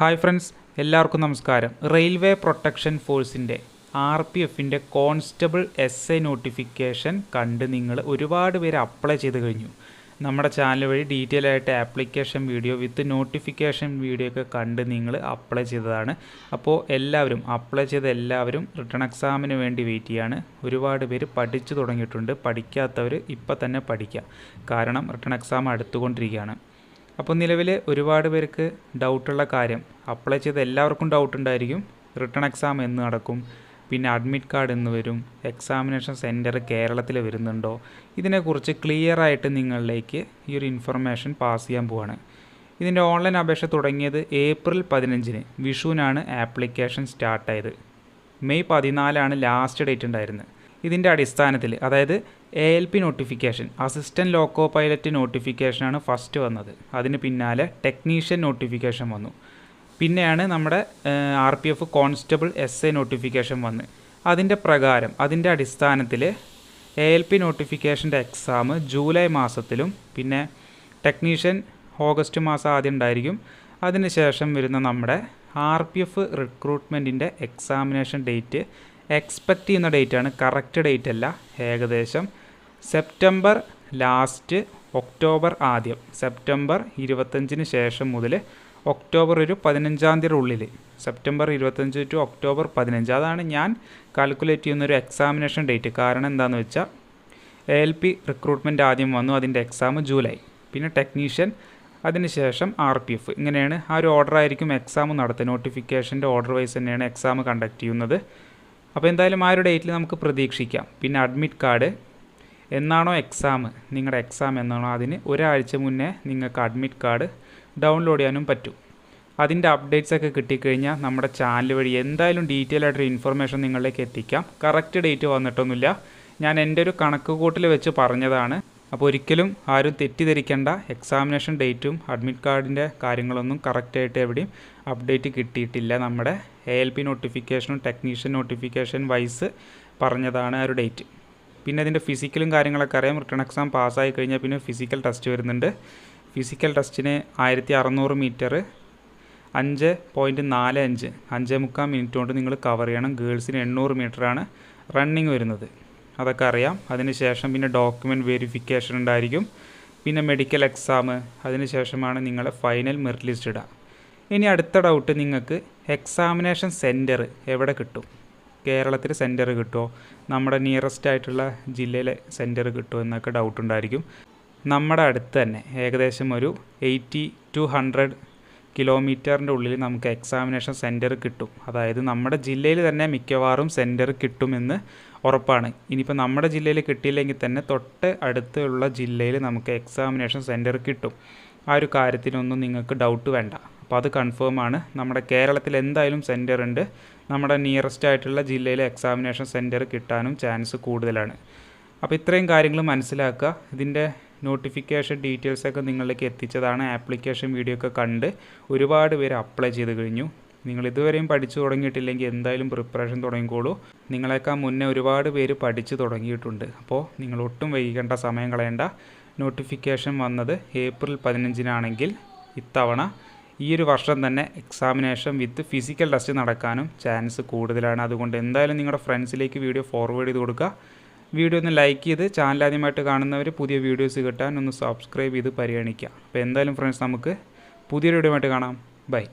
Hi friends എല്ലാവർക്കും നമസ്കാരം. Railway protection ഫോഴ്സിന്റെ ആർ പി എഫിന്റെ കോൺസ്റ്റബിൾ എസ് ഐ നോട്ടിഫിക്കേഷൻ കണ്ട് നിങ്ങൾ ഒരുപാട് പേര് അപ്ലൈ ചെയ്ത് കഴിഞ്ഞു. നമ്മുടെ ചാനൽ വഴി ഡീറ്റെയിൽ ആയിട്ട് application video with notification video ഒക്കെ കണ്ട് നിങ്ങൾ അപ്ലൈ ചെയ്തതാണ്. അപ്പോൾ എല്ലാവരും അപ്ലൈ ചെയ്ത എല്ലാവരും റിട്ടേൺ എക്സാമിന് വേണ്ടി വെയിറ്റ് ചെയ്യാണ്. ഒരുപാട് പേര് പഠിച്ചു തുടങ്ങിയിട്ടുണ്ട്. പഠിക്കാത്തവർ ഇപ്പം തന്നെ പഠിക്കുക കാരണം റിട്ടേൺ എക്സാം അടുത്തുകൊണ്ടിരിക്കുകയാണ്. അപ്പോൾ നിലവിൽ ഒരുപാട് പേർക്ക് ഡൗട്ടുള്ള കാര്യം അപ്ലൈ ചെയ്ത എല്ലാവർക്കും ഡൗട്ട് ഉണ്ടായിരിക്കും. റിട്ടേൺ എക്സാം എന്ന് നടക്കും. പിന്നെ അഡ്മിറ്റ് കാർഡ് എന്ന് വരും. എക്സാമിനേഷൻ സെന്റർ കേരളത്തിൽ വരുന്നുണ്ടോ? ഇതിനെക്കുറിച്ച് ക്ലിയർ ആയിട്ട് നിങ്ങളിലേക്ക് ഈ ഒരു ഇൻഫർമേഷൻ പാസ് ചെയ്യാൻ പോവാണ്. ഇതിന്റെ ഓൺലൈൻ അപേക്ഷ തുടങ്ങിയത് ഏപ്രിൽ പതിനഞ്ചിന്. വിഷുവിനാണ് ആപ്ലിക്കേഷൻ സ്റ്റാർട്ടായത് മെയ് പതിനാലാണ് ലാസ്റ്റ് ഡേറ്റ് ഉണ്ടായിരുന്നത്. ഇതിന്റെ അടിസ്ഥാനത്തിൽ അതായത് A L P notification assistant loco pilot നോട്ടിഫിക്കേഷനാണ് first വന്നത്. അതിന് പിന്നാലെ ടെക്നീഷ്യൻ നോട്ടിഫിക്കേഷൻ വന്നു. പിന്നെയാണ് നമ്മുടെ R P F constable S I notification വന്ന്. അതിന്റെ പ്രകാരം അതിന്റെ അടിസ്ഥാനത്തിൽ എ എൽ പി നോട്ടിഫിക്കേഷന്റെ എക്സാം ജൂലൈ മാസത്തിലും പിന്നെ ടെക്നീഷ്യൻ ഓഗസ്റ്റ് മാസം ആദ്യം ഉണ്ടായിരിക്കും. അതിനുശേഷം വരുന്ന നമ്മുടെ ആർ പി എഫ് റിക്രൂട്ട്മെന്റിന്റെ എക്സാമിനേഷൻ ഡേറ്റ് എക്സ്പെക്റ്റ് ചെയ്യുന്ന ഡേറ്റാണ് കറക്റ്റ് ഡേറ്റ് അല്ല ഏകദേശം സെപ്റ്റംബർ ലാസ്റ്റ് ഒക്ടോബർ ആദ്യം. സെപ്റ്റംബർ ഇരുപത്തഞ്ചിന് ശേഷം മുതൽ ഒക്ടോബർ ഒരു പതിനഞ്ചാം തീയതി ഉള്ളിൽ സെപ്റ്റംബർ ഇരുപത്തഞ്ച് ടു ഒക്ടോബർ പതിനഞ്ച്. അതാണ് ഞാൻ കാൽക്കുലേറ്റ് ചെയ്യുന്ന ഒരു എക്സാമിനേഷൻ ഡേറ്റ് കാരണം എന്താണെന്ന് വെച്ചാൽ എ എൽ പി റിക്രൂട്ട്മെന്റ് ആദ്യം വന്നു അതിന്റെ എക്സാം ജൂലൈ. പിന്നെ ടെക്നീഷ്യൻ അതിനുശേഷം ആർ പി എഫ് ഇങ്ങനെയാണ് ആ ഒരു ഓർഡർ ആയിരിക്കും എക്സാം നടത്തുക. നോട്ടിഫിക്കേഷന്റെ ഓർഡർ വൈസ് തന്നെയാണ് എക്സാം കണ്ടക്ട് ചെയ്യുന്നത്. അപ്പോൾ എന്തായാലും ആ ഒരു ഡേറ്റിൽ നമുക്ക് പ്രതീക്ഷിക്കാം. പിന്നെ അഡ്മിറ്റ് കാർഡ് എന്നാണോ എക്സാം നിങ്ങളുടെ എക്സാം എന്നാണോ? അതിന് ഒരാഴ്ച മുന്നേ നിങ്ങൾക്ക് അഡ്മിറ്റ് കാർഡ് ഡൗൺലോഡ് ചെയ്യാനും പറ്റും. അതിന്റെ അപ്ഡേറ്റ്സ് ഒക്കെ കിട്ടിക്കഴിഞ്ഞാൽ നമ്മുടെ ചാനൽ വഴി എന്തായാലും ഡീറ്റെയിൽ ആയിട്ടൊരു ഇൻഫർമേഷൻ നിങ്ങളിലേക്ക് എത്തിക്കാം. കറക്റ്റ് ഡേറ്റ് വന്നിട്ടൊന്നുമില്ല. ഞാൻ എന്റെ ഒരു കണക്ക് കൂട്ടിൽ വെച്ച് പറഞ്ഞതാണ്. അപ്പോൾ ഒരിക്കലും ആരും തെറ്റിദ്ധരിക്കേണ്ട. എക്സാമിനേഷൻ ഡേറ്റും അഡ്മിറ്റ് കാർഡിന്റെ കാര്യങ്ങളൊന്നും കറക്റ്റായിട്ട് എവിടെയും അപ്ഡേറ്റ് കിട്ടിയിട്ടില്ല. നമ്മുടെ എ എൽ പി നോട്ടിഫിക്കേഷനും ടെക്നീഷ്യൻ നോട്ടിഫിക്കേഷൻ വൈസ് പറഞ്ഞതാണ് ആ ഒരു ഡേറ്റ് പിന്നെ അതിന്റെ ഫിസിക്കലും കാര്യങ്ങളൊക്കെ അറിയാം. റിട്ടേൺ എക്സാം പാസ്സായി കഴിഞ്ഞാൽ പിന്നെ ഫിസിക്കൽ ടെസ്റ്റ് വരുന്നുണ്ട്. ഫിസിക്കൽ ടെസ്റ്റിന് ആയിരത്തി അറുന്നൂറ് മീറ്റർ അഞ്ച് പോയിന്റ് നാല് അഞ്ച് അഞ്ച് മുക്കാൽ മിനിറ്റ് കൊണ്ട് നിങ്ങൾ കവർ ചെയ്യണം. ഗേൾസിന് എണ്ണൂറ് ആണ് റണ്ണിങ് വരുന്നത്. അതൊക്കെ അറിയാം. അതിനുശേഷം പിന്നെ ഡോക്യുമെന്റ് വെരിഫിക്കേഷൻ ഉണ്ടായിരിക്കും. പിന്നെ മെഡിക്കൽ എക്സാം അതിനുശേഷമാണ് നിങ്ങളെ ഫൈനൽ മെറിറ്റ് ലിസ്റ്റ് ഇടുക. ഇനി അടുത്ത ഡൗട്ട് നിങ്ങൾക്ക് എക്സാമിനേഷൻ സെന്റർ എവിടെ കിട്ടും? കേരളത്തിൽ സെന്റർ കിട്ടുമോ നമ്മുടെ നിയറസ്റ്റ് ആയിട്ടുള്ള ജില്ലയിലെ സെന്റർ കിട്ടുമോ എന്നൊക്കെ ഡൗട്ട് ഉണ്ടായിരിക്കും. നമ്മുടെ അടുത്ത് തന്നെ ഏകദേശം ഒരു എയ്റ്റി ടു ഹൺഡ്രഡ് കിലോമീറ്ററിന്റെ ഉള്ളിൽ നമുക്ക് എക്സാമിനേഷൻ സെന്റർ കിട്ടും. അതായത് നമ്മുടെ ജില്ലയിൽ തന്നെ മിക്കവാറും സെന്റർ കിട്ടുമെന്ന് ഉറപ്പാണ്. ഇനിയിപ്പോൾ നമ്മുടെ ജില്ലയിൽ കിട്ടിയില്ലെങ്കിൽ തന്നെ തൊട്ട് അടുത്തുള്ള ജില്ലയിൽ നമുക്ക് എക്സാമിനേഷൻ സെന്റർ കിട്ടും. ആ ഒരു കാര്യത്തിനൊന്നും നിങ്ങൾക്ക് ഡൗട്ട് വേണ്ട. അപ്പോൾ അത് കൺഫേം ആണ്. നമ്മുടെ കേരളത്തിൽ എന്തായാലും സെന്റർ ഉണ്ട്. നമ്മുടെ നിയറസ്റ്റ് ആയിട്ടുള്ള ജില്ലയിലെ എക്സാമിനേഷൻ സെന്റർ കിട്ടാനും ചാൻസ് കൂടുതലാണ്. അപ്പോൾ ഇത്രയും കാര്യങ്ങൾ മനസ്സിലാക്കുക. ഇതിന്റെ നോട്ടിഫിക്കേഷൻ ഡീറ്റെയിൽസൊക്കെ നിങ്ങളിലേക്ക് എത്തിച്ചതാണ്. ആപ്ലിക്കേഷൻ വീഡിയോ ഒക്കെ കണ്ട് ഒരുപാട് പേര് അപ്ലൈ ചെയ്ത് കഴിഞ്ഞു. നിങ്ങൾ ഇതുവരെയും പഠിച്ചു തുടങ്ങിയിട്ടില്ലെങ്കിൽ എന്തായാലും പ്രിപ്പറേഷൻ തുടങ്ങിക്കോളൂ. നിങ്ങളെക്കാൾ മുന്നേ ഒരുപാട് പേര് പഠിച്ചു തുടങ്ങിയിട്ടുണ്ട്. അപ്പോൾ നിങ്ങൾ ഒട്ടും വൈകിക്കേണ്ട സമയം കളയേണ്ട. നോട്ടിഫിക്കേഷൻ വന്നത് ഏപ്രിൽ പതിനഞ്ചിനാണെങ്കിൽ ഇത്തവണ ഈ ഒരു വർഷം തന്നെ എക്സാമിനേഷൻ വിത്ത് ഫിസിക്കൽ ടെസ്റ്റ് നടക്കാനും ചാൻസ് കൂടുതലാണ്. അതുകൊണ്ട് എന്തായാലും നിങ്ങളുടെ ഫ്രണ്ട്സിലേക്ക് വീഡിയോ ഫോർവേഡ് ചെയ്ത് കൊടുക്കുക. വീഡിയോ ഒന്ന് ലൈക്ക് ചെയ്ത് ചാനൽ ആദ്യമായിട്ട് കാണുന്നവർ പുതിയ വീഡിയോസ് കിട്ടാൻ ഒന്ന് സബ്സ്ക്രൈബ് ചെയ്ത് പരിഗണിക്കുക. അപ്പോൾ എന്തായാലും ഫ്രണ്ട്സ് നമുക്ക് പുതിയൊരു വീഡിയോ കാണാം. ബൈ